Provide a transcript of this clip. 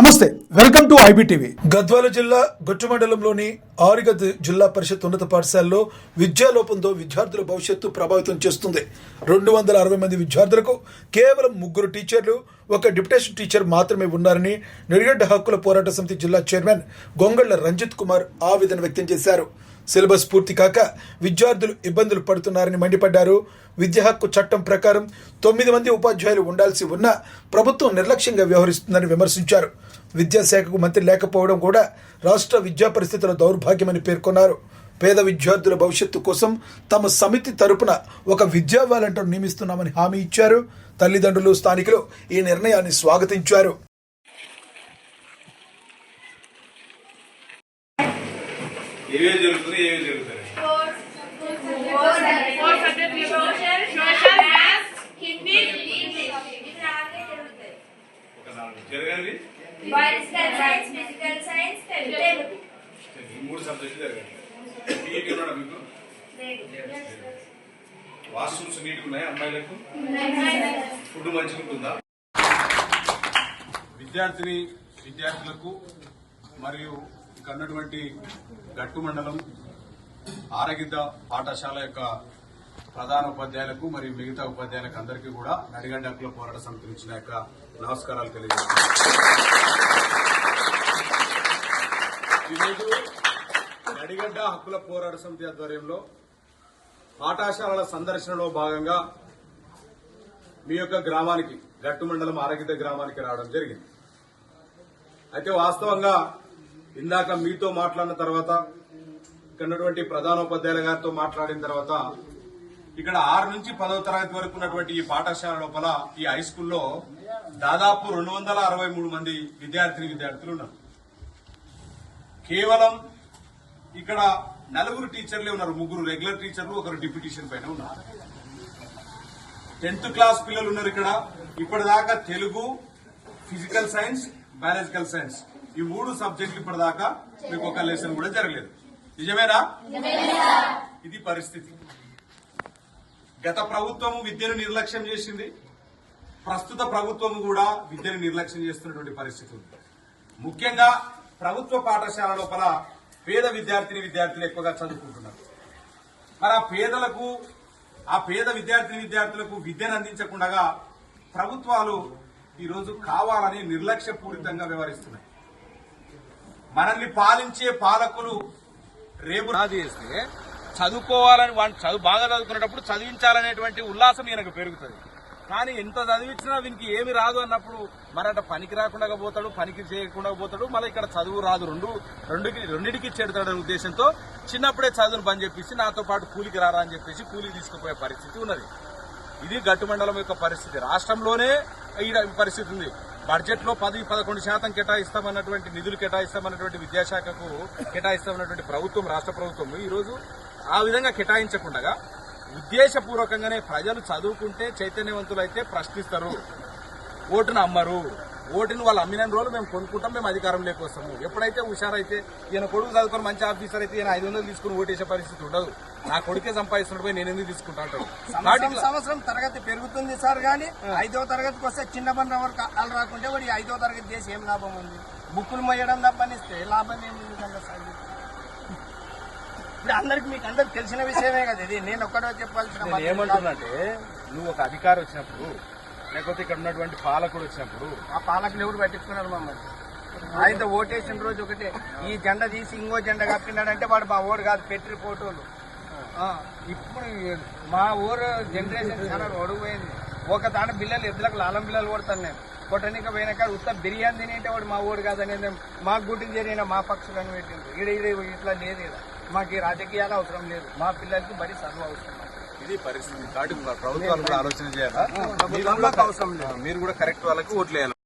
నమస్తే welcome to IBTV Gadwal జిల్లా గొట్టు మండలంలోని ఆరిగద్ జిల్లా పరిషత్ ఉన్నత పాఠశాలలో విద్యాలోపంతో విద్యార్థుల భవిష్యత్తు ప్రభావితం చేస్తుంది. రెండు వందల అరవై మంది విద్యార్థులకు కేవలం ముగ్గురు టీచర్లు ఒక డిప్యుటేషన్ టీచర్ మాత్రమే ఉన్నారని నిడిగడ్డ హక్కుల పోరాట సమితి జిల్లా చైర్మన్ గొంగళ్ళ రంజిత్ కుమార్ ఆవేదన వ్యక్తం చేశారు. సిలబస్ పూర్తి కాక విద్యార్థులు ఇబ్బందులు పడుతున్నారని మండిపడ్డారు. విద్యా హక్కు చట్టం ప్రకారం తొమ్మిది మంది ఉపాధ్యాయులు ఉండాల్సి ఉన్నా ప్రభుత్వం నిర్లక్ష్యంగా వ్యవహరిస్తుందని విమర్శించారు. విద్యాశాఖకు మంత్రి లేకపోవడం కూడా రాష్ట్ర విద్యా పరిస్థితుల దౌర్భాగ్యమని పేర్కొన్నారు. పేద విద్యార్థుల భవిష్యత్తు కోసం తమ సమితి తరపున ఒక విద్యా వాలంటీర్ నియమిస్తున్నామని హామీ ఇచ్చారు. తల్లిదండ్రులు స్థానికులు ఈ నిర్ణయాన్ని స్వాగతించారు. ఏవే జరుగుతున్నాయి ఏవే జరుగుతాయి? ఒక నాలుగు మూడు సబ్జెక్టులు జరగండి నీట్గా ఉన్నాడా మీకు? వాష్రూమ్స్ నీట్గా ఉన్నాయా అమ్మాయిలకు? ఫుడ్ మంచిగా ఉంటుందా? విద్యార్థిని విద్యార్థులకు మరియు ఇక్కడ ఉన్నటువంటి గట్టు మండలం ఆరగిద్ద పాఠశాల యొక్క ప్రధాన ఉపాధ్యాయులకు మరియు మిగతా ఉపాధ్యాయులకు అందరికీ కూడా నడిగడ్డ హక్కుల పోరాట సమితి నుంచి నా యొక్క నమస్కారాలు తెలియజేస్తున్నాను. ఈరోజు నడిగడ్డ హక్కుల పోరాట సమితి ఆధ్వర్యంలో పాఠశాలల సందర్శనలో భాగంగా మీ యొక్క గ్రామానికి గట్టు మండలం ఆరగిద్ద గ్రామానికి రావడం జరిగింది. అయితే వాస్తవంగా ఇందాక మీతో మాట్లాడిన తర్వాత ఇక్కడ ఉన్నటువంటి ప్రధానోపాధ్యాయుల గారితో మాట్లాడిన తర్వాత ఇక్కడ ఆరు నుంచి పదవ తరగతి వరకు ఉన్నటువంటి ఈ పాఠశాల లోపల ఈ హై స్కూల్లో దాదాపు రెండు వందల అరవై మూడు మంది విద్యార్థిని విద్యార్థులు ఉన్నారు. కేవలం ఇక్కడ నలుగురు టీచర్లే ఉన్నారు. ముగ్గురు రెగ్యులర్ టీచర్లు ఒకరు డిప్యూటీషన్ పైన ఉన్నారు. టెన్త్ క్లాస్ పిల్లలు ఉన్నారు ఇక్కడ. ఇప్పటిదాకా Telugu physical science biological science ఈ మూడు సబ్జెక్టులు ఇప్పటిదాకా మీకు ఒక లెసన్ కూడా జరగలేదు. నిజమేనా? ఇది పరిస్థితి. గత ప్రభుత్వము విద్యను నిర్లక్ష్యం చేసింది. ప్రస్తుత ప్రభుత్వం కూడా విద్యను నిర్లక్ష్యం చేస్తున్నటువంటి పరిస్థితి ఉంది. ముఖ్యంగా ప్రభుత్వ పాఠశాల లోపల పేద విద్యార్థిని విద్యార్థులు ఎక్కువగా చదువుకుంటున్నారు. మరి ఆ పేదలకు ఆ పేద విద్యార్థిని విద్యార్థులకు విద్యను అందించకుండా ప్రభుత్వాలు ఈరోజు కావాలని నిర్లక్ష్యపూరితంగా వ్యవహరిస్తున్నాయి. మనల్ని పాలించే పాలకులు రేపు చేస్తే చదువుకోవాలని వాడిని చదువు బాగా చదువుకునేటప్పుడు చదివించాలనేటువంటి ఉల్లాసం ఈయనకు పెరుగుతుంది. కానీ ఎంత చదివించినా వీనికి ఏమి రాదు అన్నప్పుడు మరట పనికి రాకుండా పోతాడు పనికి చేయకుండా పోతాడు మళ్ళీ ఇక్కడ చదువు రాదు రెండు రెండుకి రెండింటికి చెడతాడనే ఉద్దేశంతో చిన్నప్పుడే చదువును పని చెప్పేసి నాతో పాటు కూలికి రారా అని చెప్పేసి కూలికి తీసుకుపోయే పరిస్థితి ఉన్నది. ఇది గట్టు మండలం యొక్క పరిస్థితి. రాష్ట్రంలోనే ఈ పరిస్థితి ఉంది. బడ్జెట్లో పది పదకొండు శాతం కేటాయిస్తామన్నటువంటి నిధులు కేటాయిస్తామన్నటువంటి విద్యాశాఖకు కేటాయిస్తామన్నటువంటి ప్రభుత్వం రాష్ట్ర ప్రభుత్వం ఈరోజు ఆ విధంగా కేటాయించకుండా ఉద్దేశపూర్వకంగానే ప్రజలు చదువుకుంటే చైతన్యవంతులైతే ప్రశ్నిస్తారు ఓటును అమ్మరు. ఓటును వాళ్ళు అమ్మిన రోజులు మేము కొనుక్కుంటాం మేము అధికారంలోకి వస్తాము ఎప్పుడైతే హుషారైతే ఈయన కొడుకు చదువుకొని మంచి ఆఫీసర్ అయితే ఈయన ఐదు వందలు తీసుకుని ఓటేసే పరిస్థితి ఉండదు. నా కొడుకే సంపాదిస్తున్నట్టు పోయి నేను ఎందుకు తీసుకుంటా అంటాడు? సంవత్సరం తరగతి పెరుగుతుంది సార్ కానీ ఐదో తరగతికి వస్తే చిన్న బండ్ల వరకు అలా రాకుంటే వాడి ఐదో తరగతి చేసి ఏం లాభం ఉంది? బుక్కులు మొయ్యడం తప్పనిస్తే లాభం ఏమి సార్? ఇప్పుడు అందరికి మీకు అందరికి తెలిసిన విషయమే కదా ఇది. నేను ఒక్కడో చెప్పాల్సిన నేను బాధ్యత కాదు. ఏమంటున్నానంటే నువ్వు ఒక అధికారి వచ్చినప్పుడు లేకపోతే ఇక్కడ ఉన్నటువంటి పాలకుడు వచ్చినప్పుడు ఆ పాలకులు ఎవరు పట్టించుకున్నారు మమ్మల్ని? ఆయన ఓటేసిన రోజు ఒకటే. ఈ జెండా తీసి ఇంకో జెండా కప్పినాడంటే వాడు మా ఓడు కాదు పెట్టి ఫోటోలు ఇప్పుడు మా ఊరు జనరేషన్ చాలా ఒడిపోయింది ఒక దాని బిల్లలు ఎద్దులకు లాలం బిల్లలు కొడతాను నేను. కొట్టనిక పోయినాక ఉత్త బిర్యానీ తినేటే వాడు మా ఓడు కాదనేది మా గుడ్డికి జరిగిన మా పక్షులను పెట్టింది ఈడ ఈడ ఇట్లా లేదు ఈడ. మాకు ఈ రాజకీయాలు అవసరం లేదు. మా పిల్లలకి బడి చదువు అవసరం. ఇది పరిస్థితి. కాబట్టి ప్రభుత్వాలు కూడా ఆలోచన చేయాలా? ప్రభుత్వాలకు అవసరం లేదు. మీరు కూడా కరెక్ట్ వాళ్ళకి ఓట్లు వేయాలి.